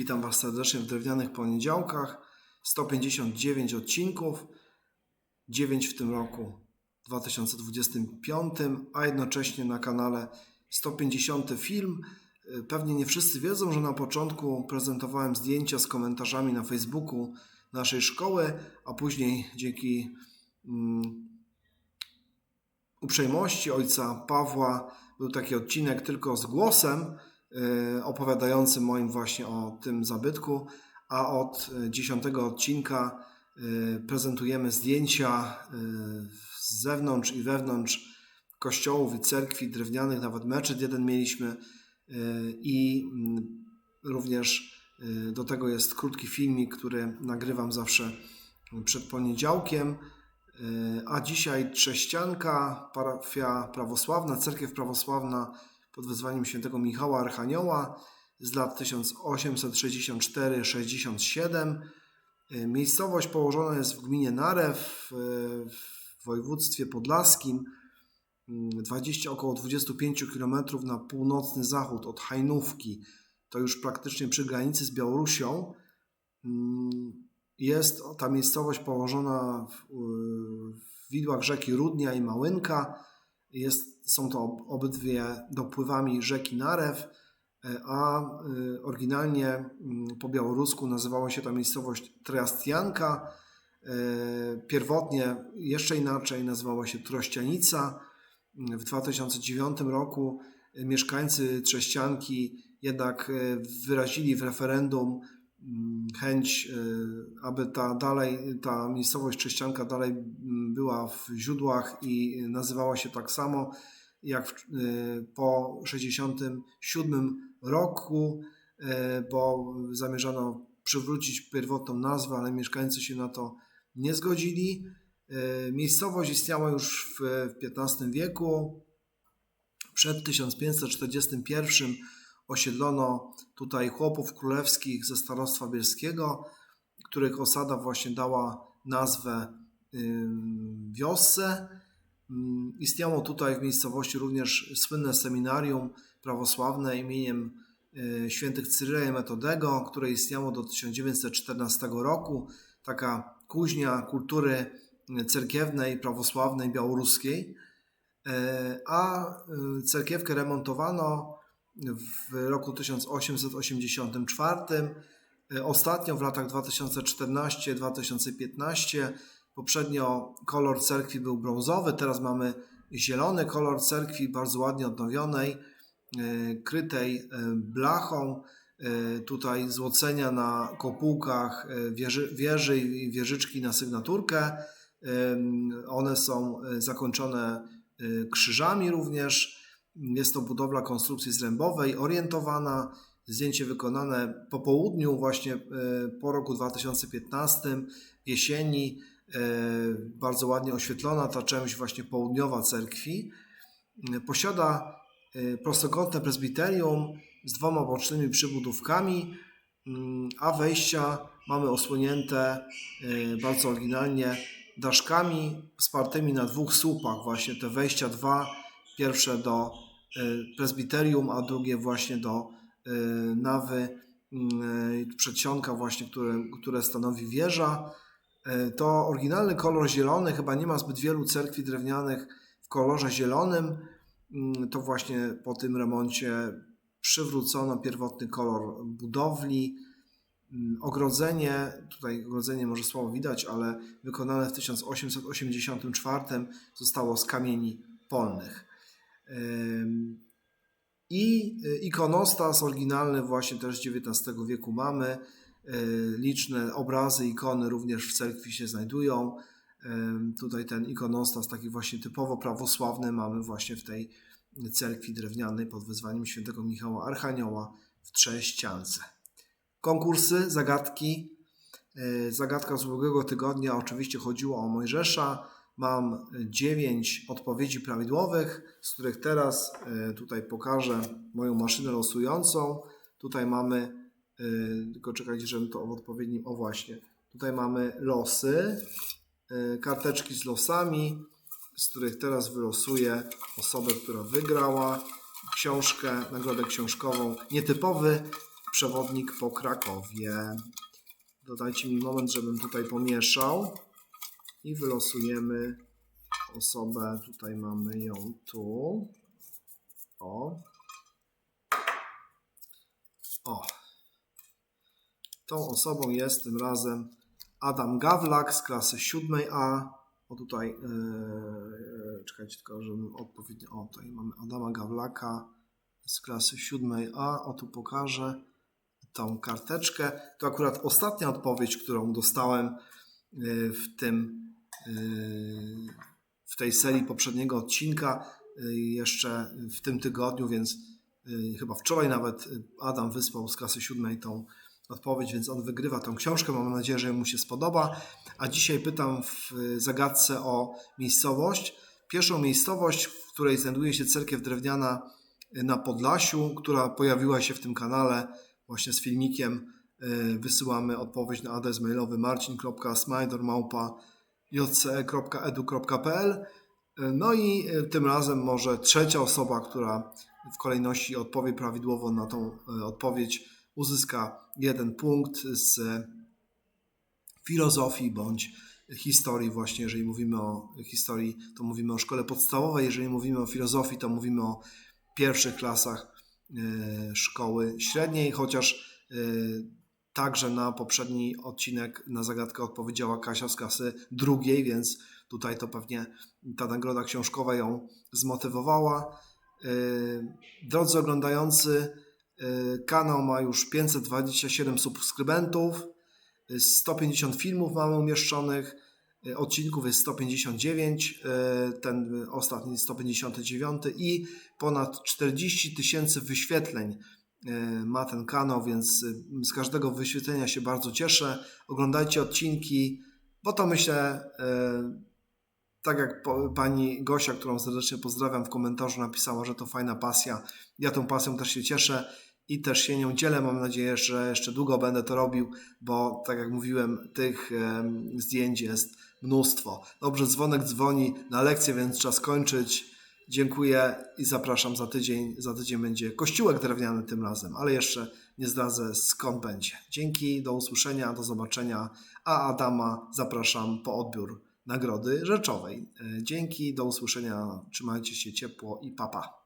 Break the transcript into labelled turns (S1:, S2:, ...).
S1: Witam Was serdecznie w drewnianych poniedziałkach. 159 odcinków, 9 w tym roku 2025, a jednocześnie na kanale 150 film. Pewnie nie wszyscy wiedzą, że na początku prezentowałem zdjęcia z komentarzami na Facebooku naszej szkoły, a później dzięki mm, uprzejmości ojca Pawła był taki odcinek tylko z głosem y, opowiadającym moim właśnie o tym zabytku, a od y, dziesiątego odcinka y, prezentujemy zdjęcia z zewnątrz i wewnątrz kościołów i cerkwi drewnianych, nawet meczet jeden mieliśmy i mm, również do tego jest krótki filmik, który nagrywam zawsze przed poniedziałkiem. A dzisiaj Trześcianka, parafia prawosławna, cerkiew prawosławna pod wezwaniem świętego Michała Archanioła z lat 1864-67. Miejscowość położona jest w gminie Narew w województwie podlaskim, 20, około 25 km na północny zachód od Hajnówki. To już praktycznie przy granicy z Białorusią. Jest ta miejscowość położona w, w widłach rzeki Rudnia i Małynka. Jest, są to obydwie dopływami rzeki Narew, a y, oryginalnie mm, po białorusku nazywała się ta miejscowość Trastianka. Y, pierwotnie jeszcze inaczej nazywała się Trościanica. W 2009 roku mieszkańcy Trześcianki jednak wyrazili w referendum Mm, chęć, y, aby ta dalej, ta miejscowość Cześcianka dalej mm, była w źródłach i nazywała się tak samo jak w, y, po 67 roku, y, bo zamierzano przywrócić pierwotną nazwę, ale mieszkańcy się na to nie zgodzili. Miejscowość istniała już w XV wieku. Przed 1541 osiedlono tutaj chłopów królewskich ze starostwa bielskiego, których osada właśnie dała nazwę wiosce. Istniało tutaj w miejscowości również słynne seminarium prawosławne imieniem y, świętych Cyryla i Metodego, które istniało do 1914 roku. Taka kuźnia kultury cerkiewnej, prawosławnej, białoruskiej. E, a y, cerkiewkę remontowano w roku 1884, e, ostatnio w latach 2014-2015. Poprzednio kolor cerkwi był brązowy, teraz mamy zielony kolor cerkwi, bardzo ładnie odnowionej, e, krytej e, blachą. Tutaj złocenia na kopułkach wieży, wieży i wieżyczki na sygnaturkę. One są zakończone krzyżami również. Jest to budowla konstrukcji zrębowej, orientowana. Zdjęcie wykonane po południu, właśnie e, po roku 2015, jesieni. E, bardzo ładnie oświetlona ta część właśnie południowa cerkwi. Posiada e, prostokątne prezbiterium z dwoma bocznymi przybudówkami, mm, a wejścia mamy osłonięte bardzo oryginalnie daszkami spartymi na dwóch słupach. Właśnie te wejścia dwa Pierwsze do e, prezbiterium, a drugie właśnie do e, nawy mm, e, przedsionka właśnie, które, które stanowi wieża. To oryginalny kolor zielony, chyba nie ma zbyt wielu cerkwi drewnianych w kolorze zielonym. Mm, to właśnie po tym remoncie przywrócono pierwotny kolor budowli. Mm, ogrodzenie, tutaj ogrodzenie może słabo widać, ale wykonane w 1884 zostało z kamieni polnych. I y, ikonostas oryginalny właśnie też XIX wieku mamy. Y, liczne obrazy, ikony również w cerkwi się znajdują. Tutaj ten ikonostas taki właśnie typowo prawosławny mamy właśnie w tej cerkwi drewnianej pod wezwaniem świętego Michała Archanioła w Trześciance. Konkursy, zagadki. Y, zagadka z ubiegłego tygodnia oczywiście chodziło o Mojżesza Mam 9 odpowiedzi prawidłowych, z których teraz e, tutaj pokażę moją maszynę losującą. Tutaj mamy, e, tylko czekajcie, żebym to w odpowiednim, o właśnie, tutaj mamy losy, e, karteczki z losami, z których teraz wylosuję osobę, która wygrała książkę, nagrodę książkową. Nietypowy przewodnik po Krakowie. Dodajcie mi moment, żebym tutaj pomieszał i wylosujemy osobę. Tutaj mamy ją tu. O. O. Tą osobą jest tym razem Adam Gawlak z klasy 7A. O tutaj, yy, czekajcie tylko, żebym odpowiednio. O, tutaj mamy Adama Gawlaka z klasy 7A. O, tu pokażę tą karteczkę. To akurat ostatnia odpowiedź, którą dostałem yy, w tym, w tej serii poprzedniego odcinka, yy, jeszcze w tym tygodniu, więc yy, chyba wczoraj nawet Adam wysłał z klasy 7 tą odpowiedź, więc on wygrywa tą książkę. Mam nadzieję, że mu się spodoba. A dzisiaj pytam w zagadce o miejscowość. Pierwszą miejscowość, w której znajduje się cerkiew drewniana na Podlasiu, która pojawiła się w tym kanale właśnie z filmikiem. Wysyłamy odpowiedź na adres mailowy marcin.smajdor.jce.edu.pl No i tym razem może trzecia osoba, która w kolejności odpowie prawidłowo na tą odpowiedź, uzyska jeden punkt z filozofii bądź historii właśnie, jeżeli mówimy o historii, to mówimy o szkole podstawowej, jeżeli mówimy o filozofii, to mówimy o pierwszych klasach szkoły średniej, chociaż także na poprzedni odcinek na zagadkę odpowiedziała Kasia z klasy drugiej, więc tutaj to pewnie ta nagroda książkowa ją zmotywowała. Drodzy oglądający, Kanał ma już 527 subskrybentów, 150 filmów mamy umieszczonych, odcinków jest 159, ten ostatni 159 i ponad 40 tysięcy wyświetleń ma ten kanał, więc z każdego wyświetlenia się bardzo cieszę. Oglądajcie odcinki, bo to myślę, tak jak pani Gosia, którą serdecznie pozdrawiam, w komentarzu napisała, że to fajna pasja. Ja tą pasją też się cieszę i też się nią dzielę. Mam nadzieję, że jeszcze długo będę to robił, bo tak jak mówiłem, tych zdjęć jest mnóstwo. Dobrze, dzwonek dzwoni na lekcję, więc czas kończyć. Dziękuję i zapraszam za tydzień. Za tydzień będzie kościółek drewniany tym razem, ale jeszcze nie zdradzę skąd będzie. Dzięki, do usłyszenia, do zobaczenia. A Adama zapraszam po odbiór nagrody rzeczowej. Dzięki, do usłyszenia. Trzymajcie się ciepło i papa.